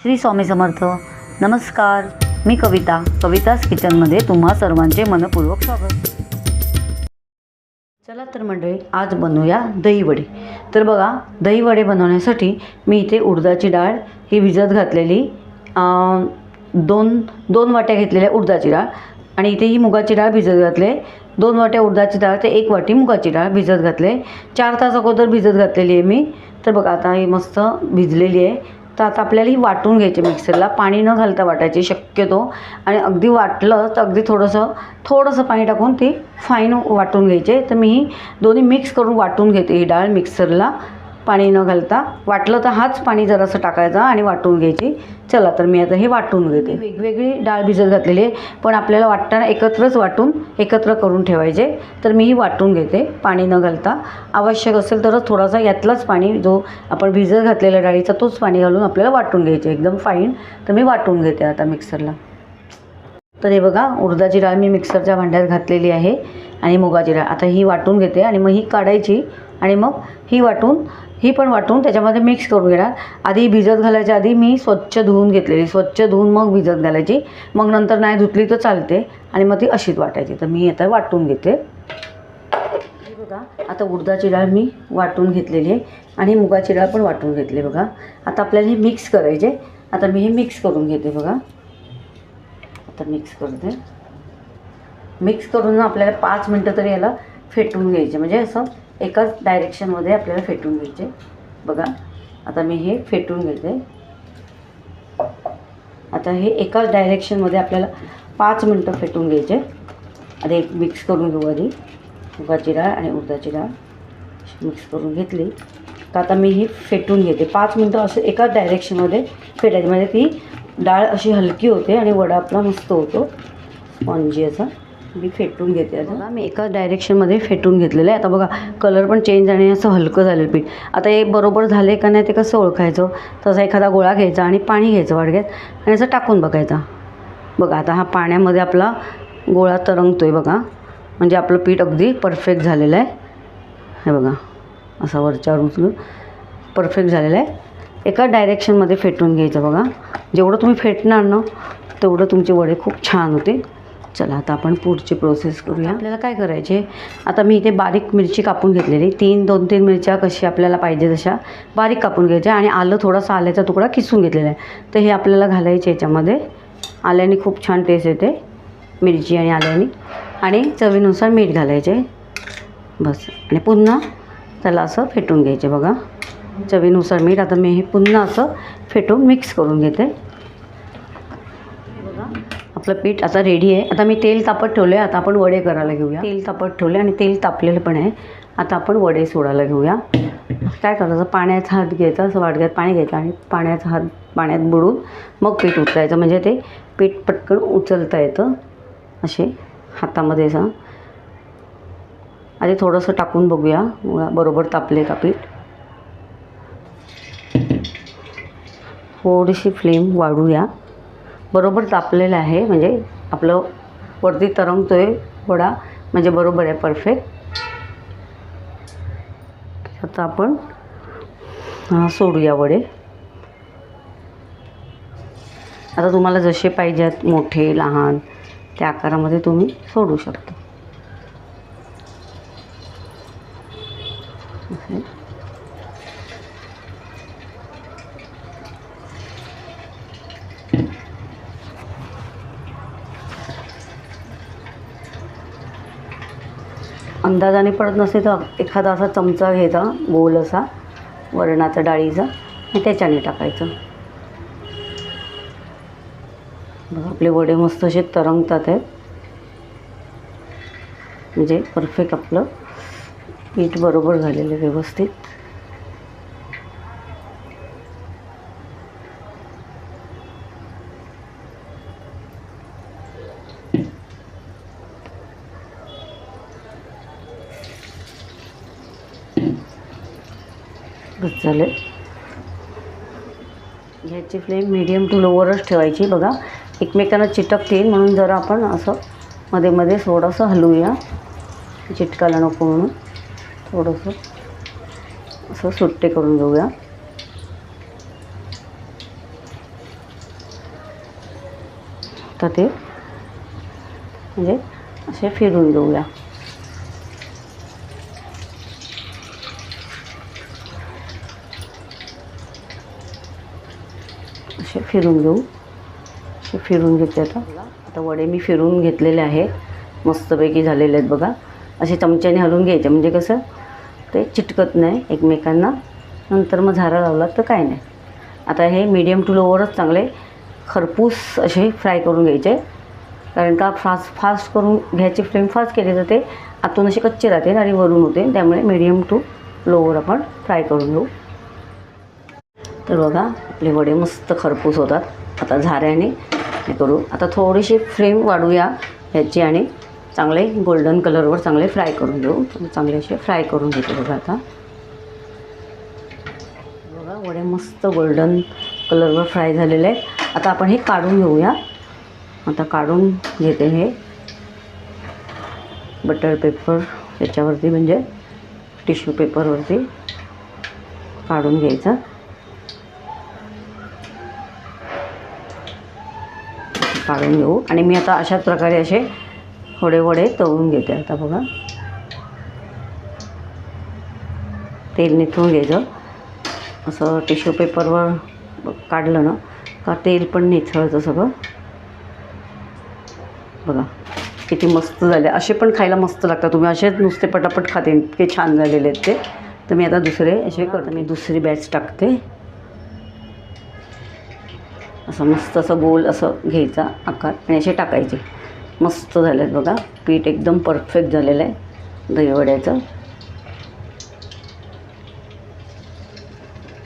श्री स्वामी समर्थ. नमस्कार. मी कविता. कविताच किचनमध्ये तुम्हा सर्वांचे मनपूर्वक स्वागत. चला तर मंडळी आज बनवूया दहीवडे. तर बघा दहीवडे बनवण्यासाठी मी इथे उडदाची डाळ ही भिजत घातलेली दोन दोन वाट्या घेतलेल्या उडदाची डाळ आणि इथे ही मुगाची डाळ भिजत घातले. दोन वाट्या उडदाची डाळ ते एक वाटी मुगाची डाळ भिजत घातले. चार तास अगोदर भिजत घातलेली आहे मी. तर बघा आता ही मस्त भिजलेली आहे. तर आता आपल्याला ही वाटून घ्यायची मिक्सरला. पाणी न घालता वाटायची शक्यतो. आणि अगदी वाटलं तर अगदी थोडंसं थोडंसं पाणी टाकून ती फाईन वाटून घ्यायचे. तर मी ही दोन्ही मिक्स करून वाटून घेते ही डाळ मिक्सरला. पाणी न घालता वाटलं तर हाच पाणी जरासं टाकायचा आणि वाटून घ्यायची. चला तर मी आता हे वाटून घेते. वेगवेगळी डाळ भिजत घातलेली आहे पण आपल्याला वाटताना एकत्रच वाटून एकत्र करून ठेवायचे. तर मी ही वाटून घेते पाणी न घालता. आवश्यक असेल तरच थोडासा यातलाच पाणी जो आपण भिजत घातलेल्या डाळीचा तोच पाणी घालून आपल्याला वाटून घ्यायचे. एकदम फाईन तर मी वाटून घेते आता मिक्सरला तर हे बघा उडदाची डाळ मी मिक्सरच्या भांड्यात घातलेली आहे आणि मुगाची डाळ. आता ही वाटून घेते आणि मग ही काढायची आणि मग ही वाटून ही पण वाटून त्याच्यामध्ये मिक्स करून घेणार. आधी भिजत घालायच्या आधी मी स्वच्छ धुवून घेतलेली. स्वच्छ धुवून मग भिजत घालायची. मग नंतर नाही धुतली तर चालते. आणि मग ती अशीच वाटायची. तर मी आता वाटून घेते. बघा आता उडदाची डाळ मी वाटून घेतलेली आहे. आणि मुगाची डाळ पण वाटून घेतली बघा. आता आपल्याला हे मिक्स करायचे. आता मी हे मिक्स करून घेते बघा. आता मिक्स करते. मिक्स करून आपल्याला पाच मिनटं तरी याला फेटून घ्यायचे. म्हणजे असं एकाच डायरेक्शनमध्ये आपल्याला फेटून घ्यायचे. बघा आता मी हे फेटून घेते. आता हे एकाच डायरेक्शनमध्ये आपल्याला पाच मिनटं फेटून घ्यायचे. आता एक मिक्स करून घेऊ आधी. मुगाची डाळ आणि उडदाची डाळ. मिक्स करून घेतली. तर आता मी ही फेटून घेते. पाच मिनटं असं एकाच डायरेक्शनमध्ये फेटायची. म्हणजे ती डाळ अशी हलकी होते आणि वडा आपला मस्त होतो. स्पॉन्जी असा. मी फेटून घेते आता. मी एकाच डायरेक्शनमध्ये फेटून घेतलेलं आहे. आता बघा कलर पण चेंज आणि असं हलकं झालेलं पीठ. आता हे बरोबर झाले का नाही ते कसं ओळखायचं? तसा एखादा गोळा घ्यायचा आणि पाणी घ्यायचं वाडग्यात आणि असं टाकून बघायचा. बघा आता हा पाण्यामध्ये आपला गोळा तरंगतो आहे बघा. म्हणजे आपलं पीठ अगदी परफेक्ट झालेलं आहे. हे बघा असा वरच्यावर उचलून परफेक्ट झालेलं आहे. एका डायरेक्शनमध्ये फेटून घ्यायचं बघा. जेवढं तुम्ही फेटणार ना तेवढं तुमचे वडे खूप छान होते चला आता आपण पुढची प्रोसेस करूया. आपल्याला काय करायचे? आता मी इथे बारीक मिरची कापून घेतलेली तीन दोन तीन मिरच्या कशी आपल्याला पाहिजे तशा बारीक कापून घ्यायच्या आणि आलं थोडासा आल्याचा तुकडा किसून घेतलेला आहे. तर हे आपल्याला घालायचे याच्यामध्ये. आल्याने खूप छान टेस्ट येते मिरची आणि आल्याने. आणि चवीनुसार मीठ घालायचे. बस. आणि पुन्हा त्याला असं फेटून घ्यायचे बघा. चवीनुसार मीठ. आता मी हे पुन्हा असं फेटून मिक्स करून घेते. आपलं पीठ आता रेडी आहे. आता मी तेल तापत ठेवले आता आपण वडे करायला घेऊया. तेल तापत ठेवले आणि तेल तापलेलं पण आहे. आता आपण वडे सोडायला घेऊया. काय करायचं? पाण्याचा हात घ्यायचा असं वाडग्यात पाणी घ्यायचं आणि पाण्याचा हात पाण्यात बुडून मग पीठ उचलायचं म्हणजे ते पीठ पटकन उचलता येतं. असे हातामध्ये असं. आधी थोडंसं टाकून बघूया. मुळा- बरोबर तापले का पीठ? थोडीशी फ्लेम वाढूया. बरोबर तापलेलं आहे म्हणजे आपलं वरती तरंगतो आहे वडा म्हणजे बरोबर आहे परफेक्ट आता आपण सोडूया वडे. आता तुम्हाला जसे पाहिजे आहेत मोठे लहान त्या आकारामध्ये तुम्ही सोडू शकता. अंदाजाने पडत नसते तर एखादा असा चमचा घ्यायचा गोल असा वरणाचा डाळीचा आणि त्याच्याने टाकायचं. बघा आपले वडे मस्त असे तरंगतात आहेत म्हणजे परफेक्ट आपलं पीठ बरोबर झालेलं आहे व्यवस्थित. बस झाले ह्याची फ्लेम मीडियम टू लोवरच ठेवायची बघा. एकमेकांना चिटकतील म्हणून जरा आपण असं मध्ये मध्ये थोडंसं हलवूया. चिटकायला नको म्हणून. थोडंसं असं सुट्टे करून घेऊया. आता ते म्हणजे असे फिरून घेऊया. फिरून घेऊ. असे फिरून घेते आता. आता वडे मी फिरून घेतलेले आहेत. मस्तपैकी झालेले आहेत बघा. असे चमच्याने हलवून घ्यायचे. म्हणजे कसं? ते चिटकत नाही एकमेकांना. नंतर मग झारा लावला तर काय नाही. आता हे मीडियम टू लोवरच चांगले खरपूस असे फ्राय करून घ्यायचे. कारण का फास्ट फास्ट करून घ्यायची फ्लेम फास्ट केली तर ते आतून असे कच्चे राहते आणि वरून होते. त्यामुळे मीडियम टू लोवर आपण फ्राय करून घेऊ. तर बघा आपले वडे मस्त खरपूस होतात. आता झाऱ्याने हे करू. आता थोडीशी फ्लेम वाढूया ह्याची आणि चांगले गोल्डन कलरवर चांगले फ्राय करून घेऊ चांगले असे फ्राय करून घेते बघा आता. बघा वडे मस्त गोल्डन कलरवर फ्राय झालेले आहेत. आता आपण हे काढून घेऊया. आता काढून घेते हे. बटर पेपर याच्यावरती म्हणजे टिश्यू पेपरवरती काढून घ्यायचं. काढून घेऊ. आणि मी आता अशाच प्रकारे असे थोडे वडे तळून घेते. आता बघा. तेल निथळून घ्यायचं. असं टिश्यू पेपरवर काढलं ना का तेल पण निथळतं सगळं. बघा. किती मस्त झाले. असे पण खायला मस्त लागतात. तुम्ही असेच नुसते पटापट खाते. इतके छान झालेले आहेत ते. तर मी आता दुसरे असे करते. मी दुसरी बॅच टाकते. असं मस्त असं गोल असं घ्यायचा आकार आणि असे टाकायचे. मस्त झाले आहेत बघा. पीठ एकदम परफेक्ट झालेलं आहे दहीवड्याचं.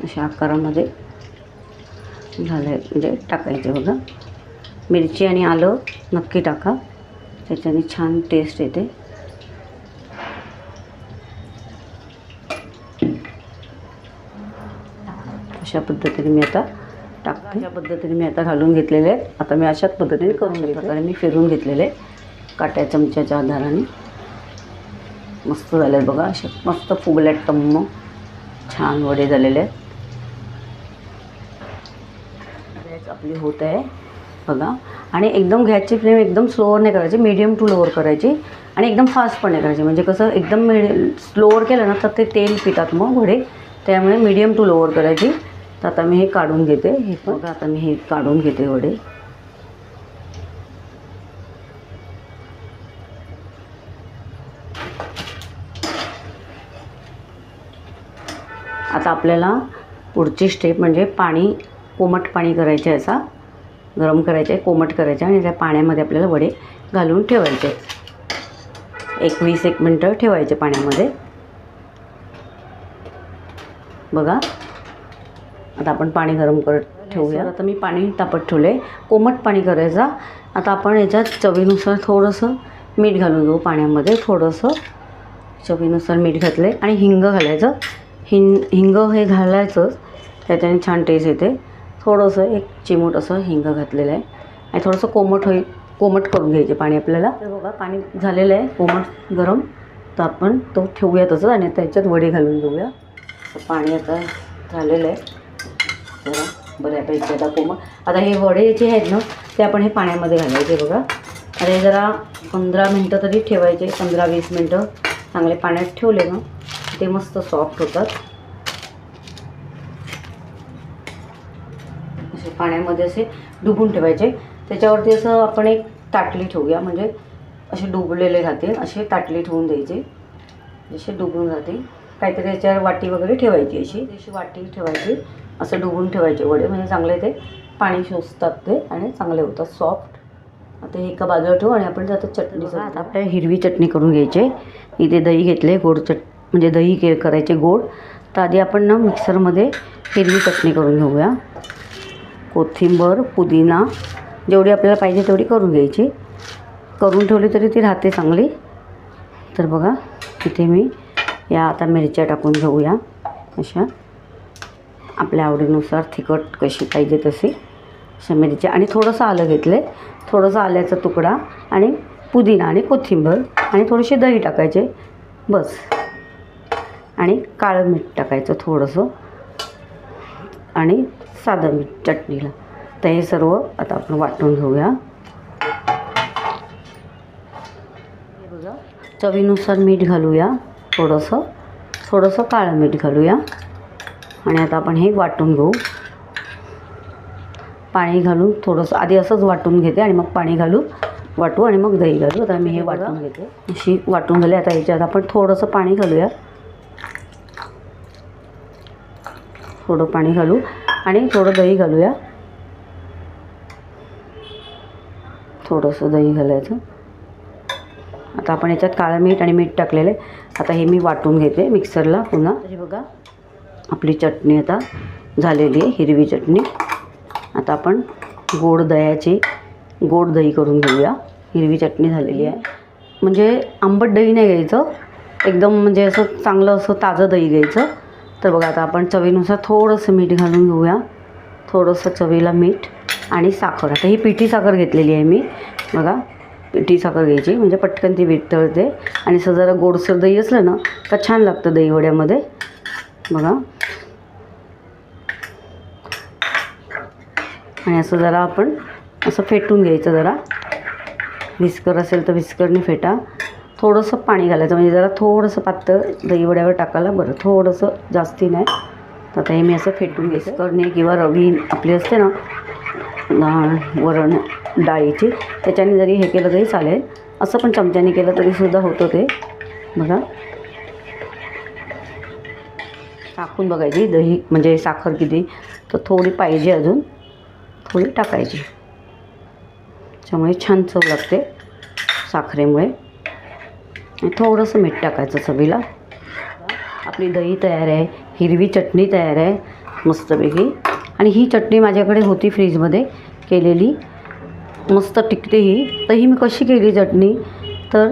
अशा आकारामध्ये झालं आहे म्हणजे टाकायचे बघा. मिरची आणि आलं नक्की टाका. त्याच्याने छान टेस्ट येते. अशा पद्धतीने मी आता टाकते. अशा पद्धतीने मी आता घालून घेतलेले आहेत. आता मी अशाच पद्धतीने करून घेते. प्रकारे मी फिरून घेतलेले काट्या चमच्याच्या आधाराने. मस्त झाले आहेत बघा असे. मस्त फुगल्यात टम्म छान वडे झालेले आहेत. आपली होत आहे. बघा. आणि एकदम गॅसची फ्लेम एकदम स्लोवर नाही करायची. मीडियम टू लोअर करायची. आणि एकदम फास्ट पण नाही करायची. म्हणजे कसं एकदम मिडि स्लोअर केलं ना तर ते तेल पितात मग वडे. त्यामुळे मीडियम टू लोअर करायची. तर आता मी हे काढून घेते. हे पण आता मी हे काढून घेते वडे. आता आपल्याला पुढची स्टेप म्हणजे पाणी कोमट पाणी करायचे असा. गरम करायचे कोमट करायचे आणि त्या पाण्यामध्ये आपल्याला वडे घालून ठेवायचे एक वीस एक मिनटं ठेवायचे पाण्यामध्ये. बघा. आता आपण पाणी गरम करत ठेवूया. आता मी पाणी तापत ठेवले. कोमट पाणी करायचा. आता आपण याच्यात चवीनुसार थोडंसं मीठ घालून घेऊ पाण्यामध्ये. थोडंसं चवीनुसार मीठ घातले आणि हिंग घालायचं. हिंग हिंग हे घालायचंच त्याच्याने छान टेस्ट येते. थोडंसं एक चिमूट असं हिंग घातलेलं आहे. आणि थोडंसं कोमट होईल. कोमट करून घ्यायचे पाणी आपल्याला. तर बघा पाणी झालेलं आहे. कोमट गरम. तर आपण तो ठेवूया तसंच आणि आता वडे घालून घेऊया. पाणी आता झालेलं आहे. जरा बऱ्यापैकी आता कोमट आता हे वडे जे आहेत ना ते आपण हे पाण्यामध्ये घालायचे बघा. आता हे जरा पंधरा मिनटं तरी ठेवायचे पंधरा वीस मिनटं. चांगले पाण्यात ठेवले ना ते मस्त सॉफ्ट होतात. असे पाण्यामध्ये असे डुबून ठेवायचे. त्याच्यावरती असं आपण एक ताटली ठेवूया म्हणजे असे डुबलेले राहतील असे ताटली ठेवून द्यायचे. जसे डुबून राहतील. काहीतरी त्याच्यावर वाटी वगैरे ठेवायची अशी. अशी वाटी ठेवायची. असं डुबून ठेवायचे. वडे म्हणजे चांगले ते पाणी शोषतात ते आणि चांगले होतात. सॉफ्ट आता हे एका बाजूला ठेवू आणि आपण आता चटणी आता आपल्याला हिरवी चटणी करून घ्यायची. इथे दही घेतले गोड चट म्हणजे दही के करायचे गोड. तर आधी आपण ना मिक्सरमध्ये हिरवी चटणी करून घेऊया. कोथिंबर पुदिना जेवढी आपल्याला पाहिजे तेवढी करून घ्यायची. करून ठेवली तरी ती राहते चांगली. तर बघा इथे मी या आता मिरच्या टाकून घेऊया. अशा. आपल्या आवडीनुसार तिखट कशी पाहिजे तशी अशा आणि थोडंसं आलं घेतलं. आहे थोडंसं आल्याचा तुकडा आणि पुदिना आणि कोथिंबर आणि थोडीशी दही टाकायचे. बस. आणि काळं मीठ टाकायचं थोडंसं. आणि साधं मीठ चटणीला. तर हे सर्व आता आपण वाटून घेऊया. चवीनुसार मीठ घालूया थोडंसं. थोडंसं काळं मीठ घालूया. आणि आता आपण हे वाटून घेऊ. पाणी घालून थोडंसं आधी असंच वाटून घेते आणि मग पाणी घालून वाटू आणि मग दही घालू. आता मी हे वाटून घेते. अशी वाटून झाली. आता याच्यात आपण थोडंसं पाणी घालूया. थोडं पाणी घालू आणि थोडं दही घालूया. थोडंसं दही घालायचं. आता आपण याच्यात काळं मीठ आणि मीठ टाकलेलं आहे. आता हे मी वाटून घेते मिक्सरला पुन्हा. बघा. आपली चटणी आता झालेली आहे हिरवी चटणी. आता आपण गोड दह्याची गोड दही करून घेऊया. हिरवी चटणी झालेली आहे. म्हणजे आंबट दही नाही घ्यायचं. एकदम म्हणजे असं चांगलं असं ताजं दही घ्यायचं. तर बघा आता आपण चवीनुसार थोडंसं मीठ घालून घेऊया. थोडंसं चवीला मीठ आणि साखर. आता ही पिठी साखर घेतलेली आहे मी. बघा पिठी साखर घ्यायची. म्हणजे पटकन ती वितळते. आणि असं जरा गोडसर दही असलं ना तर छान लागतं दहीवड्यामध्ये. बघा. आणि असं जरा आपण असं फेटून घ्यायचं जरा. विस्कर असेल तर विस्करने फेटा. थोडंसं पाणी घालायचं म्हणजे जरा थोडंसं पातळ दहीवड्यावर टाकायला बरं. थोडंसं जास्ती नाही. तर आता हे मी असं फेटून घ्यायचं. करणे किंवा रवी आपली असते ना ना- वरण डाळीची त्याच्याने जरी हे केलं तरी चालेल. असं पण चमच्याने केलं तरीसुद्धा होतं ते. बघा. टाकून बघायची दही म्हणजे साखर किती तर थोडी पाहिजे अजून थोडी टाकायची. त्यामुळे छान चव लागते साखरेमुळे. थोडंसं मीठ टाकायचं चवीला. आपली दही तयार आहे हिरवी चटणी तयार आहे मस्तपैकी. आणि ही चटणी माझ्याकडे होती फ्रीजमध्ये केलेली. मस्त टिकते ही. तर ही मी कशी केली चटणी? तर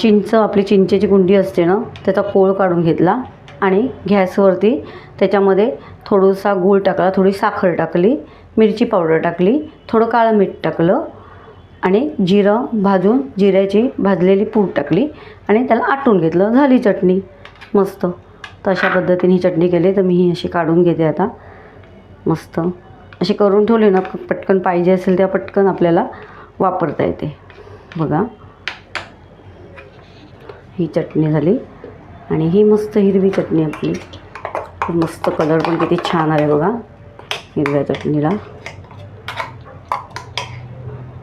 चिंच आपली चिंचेची गुंडी असते ना त्याचा कोळ काढून घेतला. आणि गॅसवरती त्याच्यामध्ये थोडासा गूळ टाकला थोडी साखर टाकली मिरची पावडर टाकली थोडं काळं मीठ टाकलं आणि जिरं भाजून जिऱ्याची भाजलेली पूड टाकली आणि त्याला आटून घेतलं. झाली चटणी. मस्त. तर अशा पद्धतीने ही चटणी केली. तर मी ही अशी काढून घेते आता. मस्त. अशी करून ठेवली ना पटकन पाहिजे असेल त्या पटकन आपल्याला वापरता येते. बघा. ही चटणी झाली. आणि ही मस्त हिरवी चटणी आपली. मस्त कलर पण किती छान आहे बघा हिरव्या चटणीला.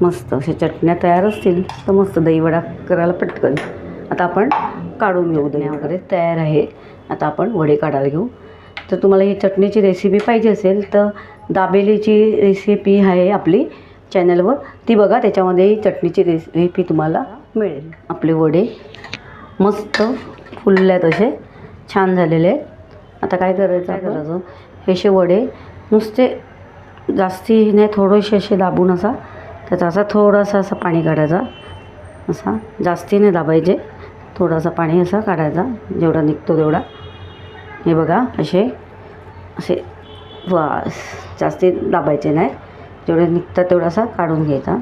मस्त अशा चटण्या तयार असतील तर मस्त दहीवडा करायला पटकन. आता आपण काढून घेऊ दही वगैरे तयार आहे. आता आपण वडे काढायला घेऊ. तर तुम्हाला ही चटणीची रेसिपी पाहिजे असेल तर दाबेलीची रेसिपी आहे आपली चॅनलवर ती बघा त्याच्यामध्ये चटणीची रेसिपी तुम्हाला मिळेल. आपले वडे मस्त फुलले आहेत असे. छान झालेले आहेत. आता काय करायचं काय करायचं? हे असे वडे नुसते जास्ती नाही थोडेसे असे दाबून असा त्याचा असा थोडासा असा पाणी काढायचा. असा जास्ती नाही दाबायचे. थोडासा पाणी असा काढायचा जेवढा निघतो तेवढा. हे बघा असे असे वास जास्ती दाबायचे नाही. जेवढे निघतात तेवढासा काढून घ्यायचा.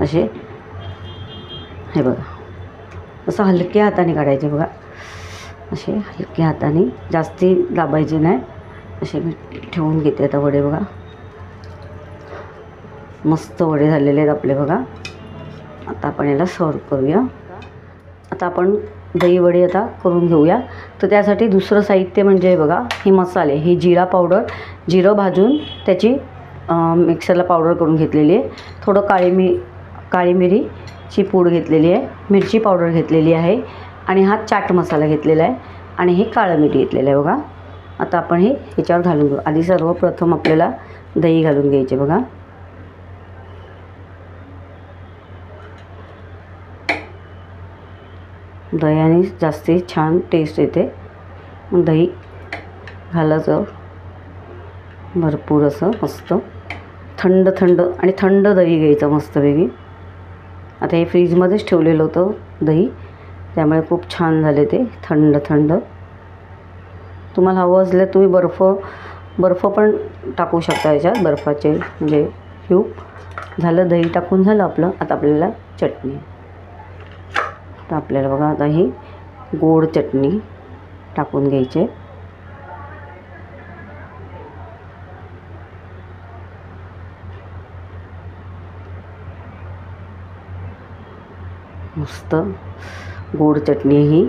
असे. हे बघा. असं हलक्या हाताने काढायचे बघा. असे हलक्या हाताने जास्ती दाबायचे नाही. असे मी ठेवून घेते आता वडे बघा. मस्त वडे झालेले आहेत आपले बघा. आता आपण याला सर्व करूया. आता आपण दही वडे आता करून घेऊया. तर त्यासाठी दुसरं साहित्य म्हणजे बघा हे मसाले हे जिरा पावडर. जिरं भाजून त्याची मिक्सरला पावडर करून घेतलेली आहे. थोडं काळी मी काळी मिरी ची पूड घेतलेली आहे मिरची पावडर घेतलेली आहे आणि हा चाट मसाला घेतलेला आहे आणि हे काळं मीठ घेतलेलं आहे बघा. आता आपण हे ह्याच्यावर घालून घेऊ. आधी सर्वप्रथम आपल्याला दही घालून घ्यायचे बघा. दह्याने जास्ती छान टेस्ट येते. दही घालायचं. भरपूर असं मस्त. थंड थंड आणि थंड दही घ्यायचं मस्तपैकी. आता हे फ्रीजमध्येच ठेवलेलं होतं दही. त्यामुळे खूप छान झाले ते थंड थंड. तुम्हाला हवं असलं तुम्ही बर्फ बर्फ पण टाकू शकता याच्यात बर्फाचे म्हणजे क्यूब झालं दही टाकून झालं आपलं. आता आपल्याला चटणी. तर आपल्याला बघा आता ही गोड चटणी टाकून घ्यायची आहे. मस्त. गोड चटणी ही.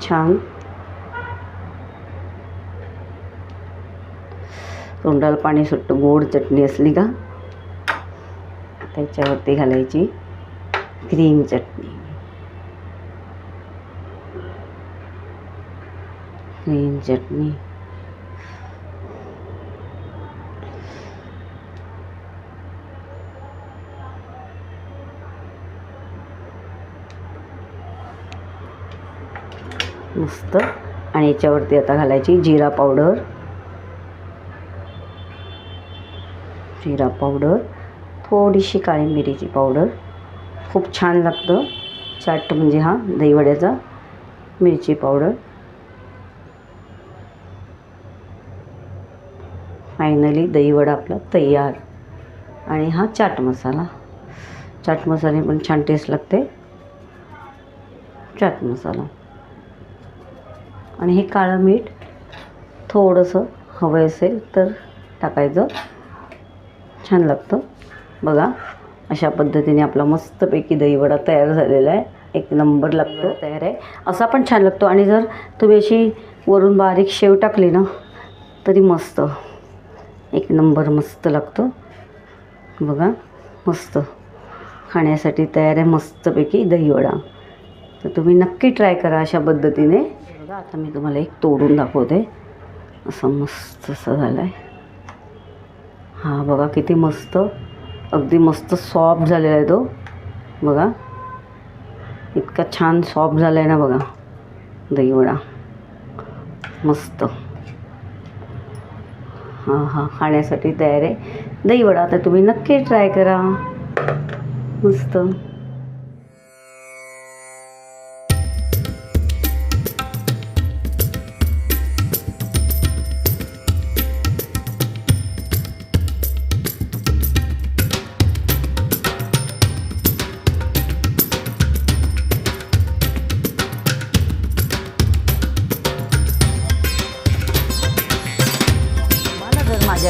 छान. तोंडाला पाणी सुटतं गोड चटणी असली का? त्याच्यावरती घालायची ग्रीन चटणी. ग्रीन चटणी. मस्त आणि याच्यावरती आता घालायची जिरा पावडर. जिरा पावडर. थोडीशी काळी मिरीची पावडर. खूप छान लागतं. चाट म्हणजे हा दहीवड्याचा मिरची पावडर. फायनली दहीवडा आपला तयार. आणि हा चाट मसाला. चाट मसाले पण छान टेस्ट लागते. चाट मसाला. आणि हे काळं मीठ थोडंसं हवं असेल तर टाकायचं. छान लागतं. बघा अशा पद्धतीने आपला मस्तपैकी दहीवडा तयार झालेला आहे. एक नंबर लागतो. तयार आहे. असा पण छान लागतो. आणि जर तुम्ही अशी वरून बारीक शेव टाकली ना तरी मस्त. एक नंबर मस्त लागतो. बघा मस्त. खाण्यासाठी तयार आहे मस्तपैकी दहीवडा. तर तुम्ही नक्की ट्राय करा अशा पद्धतीने. बघा आता मी तुम्हाला एक तोडून दाखवते. असं मस्त असं झालं आहे हा बघा किती मस्त. अगदी मस्त सॉफ्ट झालेला आहे तो. बघा. इतका छान सॉफ्ट झाला आहे ना बघा. दहीवडा. मस्त. हां हां खाण्यासाठी तयार आहे. दहीवडा तर तुम्ही नक्की ट्राय करा. मस्त.